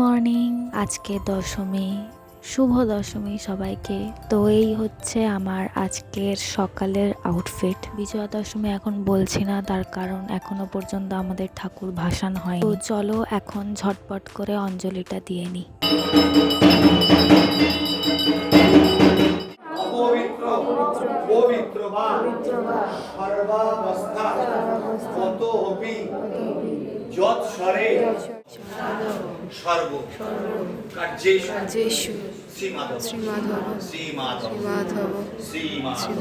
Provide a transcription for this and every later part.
Morning, আজকে দশমী, শুভ দশমী সবাইকে। তো এই হচ্ছে আমার আজকের সকালের আউটফিট বিজয়া দশমী এখন বলছি না, তার কারণ এখনও পর্যন্ত আমাদের ঠাকুর ভাসান হয় তো চলো এখন ঝটপট করে অঞ্জলিটা দিয়ে নিই। পবিত্র বা সর্বাবস্থা। কত অপি যত স্বরে সর্ব। কার্যেশু শ্রীমাধব। শ্রীমাধব। শ্রীমাধব। শ্রীমাধব।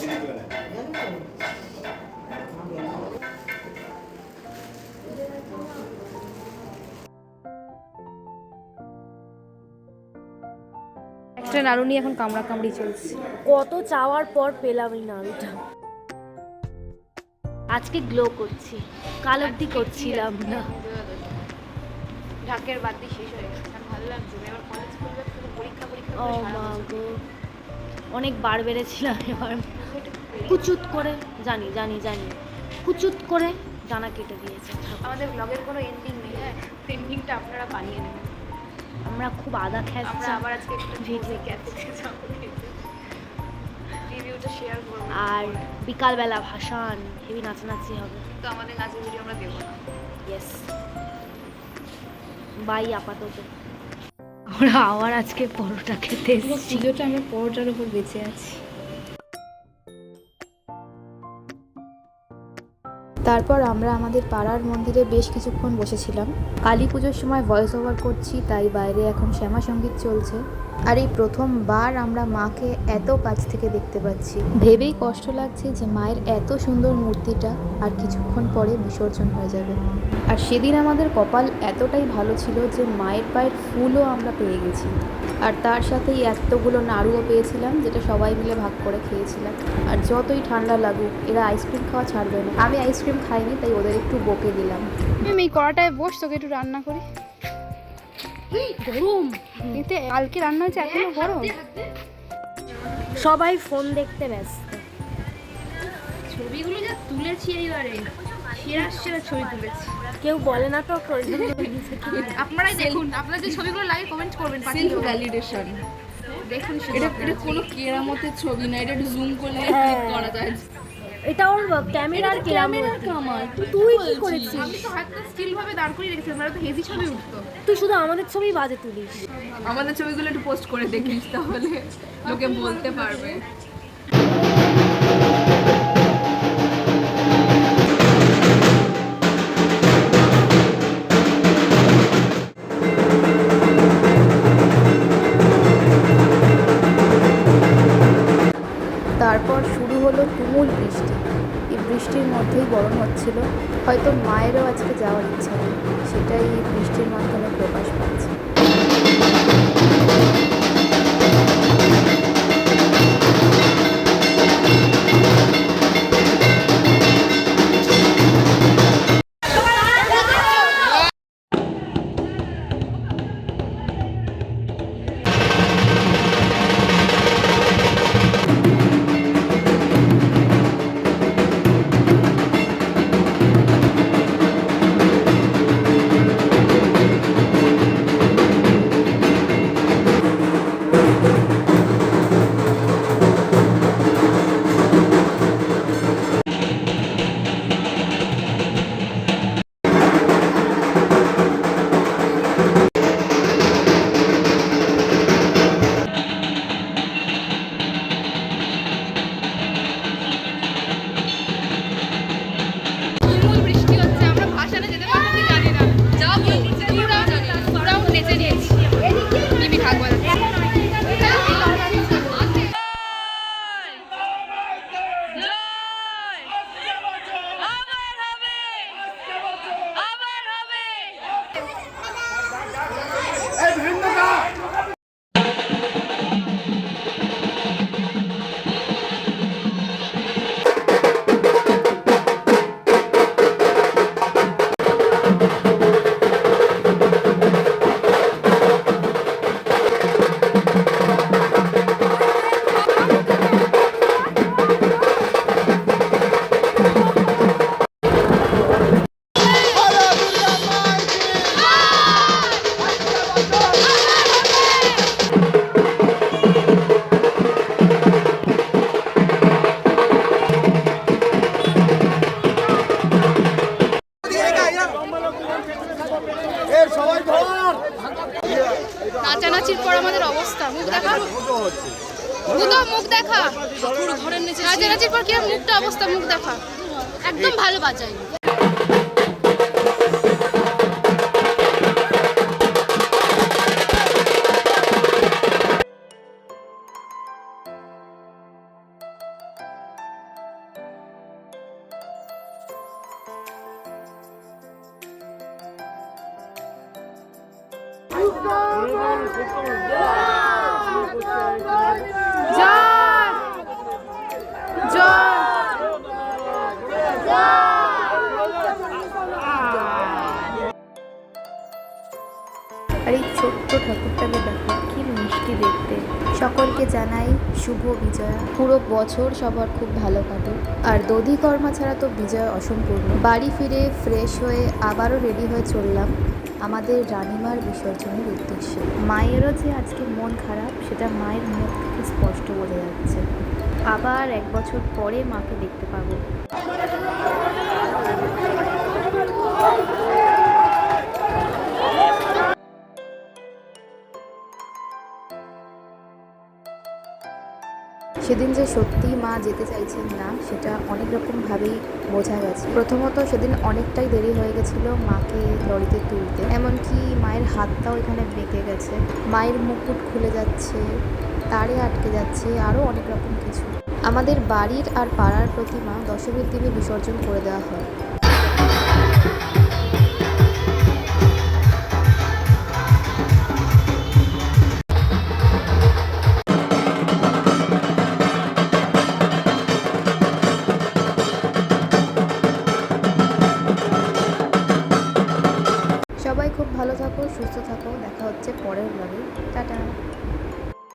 দিদি তুলে নেয়। একটা এখন কামড়া কামড়ি চলছে। কত চাওয়ার পর পেলাম এই নাড়ুটা। আজকে গ্লো করছি। কাল অব্দি করছিলাম না। ঢাকের বাতি শেষ হয়ে গেছে। ভালো লাগছে এবার কলেজ পরীক্ষা পরীক্ষা অনেক বার বেড়েছিলাম এবার। কুচুত করে জানি জানি জানি। কুচুত করে ডানা কেটে দিয়েছে। আমাদের ব্লগের কোনো এন্ডিং নেই হ্যাঁ? এন্ডিংটা আপনারা বানিয়ে নেবেন। আমরা খুব আদা আমরা আবার আজকে একটা ভিডিও গেছে। রিভিউটা শেয়ার করব। আর বিকালবেলা ভাসান হেভি নাচানাচি হবে। তো আমাদের নাচের ভিডিও আমরা দেবো না। ইয়েস বাই আপাতত। আমরা আবার আজকে পরোটা খেতে এসেছি। পুজোটা আমরা পরোটার উপর বেঁচে আছি। তারপর আমরা আমাদের পাড়ার মন্দিরে বেশ কিছুক্ষণ বসেছিলাম। কালী পুজোর সময় ভয়েস ওভার করছি, তাই বাইরে এখন শ্যামা সংগীত চলছে। আর এই প্রথমবার আমরা মাকে এত কাছ থেকে দেখতে পাচ্ছি। ভেবেই কষ্ট লাগছে যে মায়ের এত সুন্দর মূর্তিটা আর কিছুক্ষণ পরে বিসর্জন হয়ে যাবে। আর সেদিন আমাদের কপাল এতটাই ভালো ছিল যে মায়ের পায়ের ফুলও আমরা পেয়ে গেছি। আর তার সাথেই এতগুলো নাড়ুও পেয়েছিলাম যেটা সবাই মিলে ভাগ করে খেয়েছিলাম। আর যতই ঠান্ডা লাগুক এরা আইসক্রিম খাওয়া ছাড়বে না। আমি আইসক্রিম খাইনি তাই ওদের একটু বকে দিলাম। আমি এই কড়াটায় বস তোকে একটু রান্না করি। গরম এতে কালকে রান্না হয়েছে এখনও গরম। সবাই ফোন দেখতে ব্যস্ত। ছবিগুলো যা তুলেছি এইবারে সেরা সেরা ছবি তুলেছি। কেউ বলে না তো প্রয়োজন আপনারাই দেখুন আপনারা যে ছবিগুলো কমেন্ট করবেন সেলফ ভ্যালিডেশন দেখুন এটা এটা কোনো কেরামতের ছবি না এটা জুম করলে হ্যাঁ। করা যায়। এটা ওর ক্যামেরার ক্যামেরার কামাল তুই কি করেছিস? আমি তো হাতটা স্টিল ভাবে দাঁড় করিয়ে রেখেছিলাম না তো হেভি ছবি উঠতো। তুই শুধু আমাদের ছবি বাজে তুলিস। আমাদের ছবিগুলো একটু পোস্ট করে দেখিস তাহলে লোকে বলতে পারবে। হয়তো মায়েরও আজকে যাওয়ার ইচ্ছা নেই। সেটাই বৃষ্টির মাধ্যমে প্রকাশ পাচ্ছে। নাচানাচির পর আমাদের অবস্থা। মুখ দেখা। বুধ মুখ দেখা ঘরের নিচে নাচানাচির পর কিরম মুখটা অবস্থা মুখ দেখা। একদম ভালো বাজায়। এই ছোট্ট ঠাকুরটাকে দেখো, কি মিষ্টি দেখতে। সকলকে জানাই শুভ বিজয়া। পুরো বছর সবার খুব ভালো কাটে আর দধি কর্মা ছাড়া তো বিজয় অসম্পূর্ণ। বাড়ি ফিরে ফ্রেশ হয়ে আবারও রেডি হয়ে চললাম। আমাদের রানিমার বিসর্জনের উদ্দেশ্যে। মায়েরও যে আজকে মন খারাপ, সেটা মায়ের মুখ থেকে স্পষ্ট বোঝা যাচ্ছে। আবার এক বছর পরে মাকে দেখতে পাবো। সেদিন যে সত্যিই মা যেতে চাইছেন না, সেটা অনেক রকমভাবেই বোঝা গেছে। প্রথমত সেদিন অনেকটাই দেরি হয়ে গেছিল মাকে লরিতে তুলতে। এমনকি মায়ের হাতটাও এখানে বেঁকে গেছে। মায়ের মুকুট খুলে যাচ্ছে, তারে আটকে যাচ্ছে আরও অনেক রকম কিছু। আমাদের বাড়ির আর পাড়ার প্রতিমা দশমীর দিনে বিসর্জন করে দেওয়া হয়।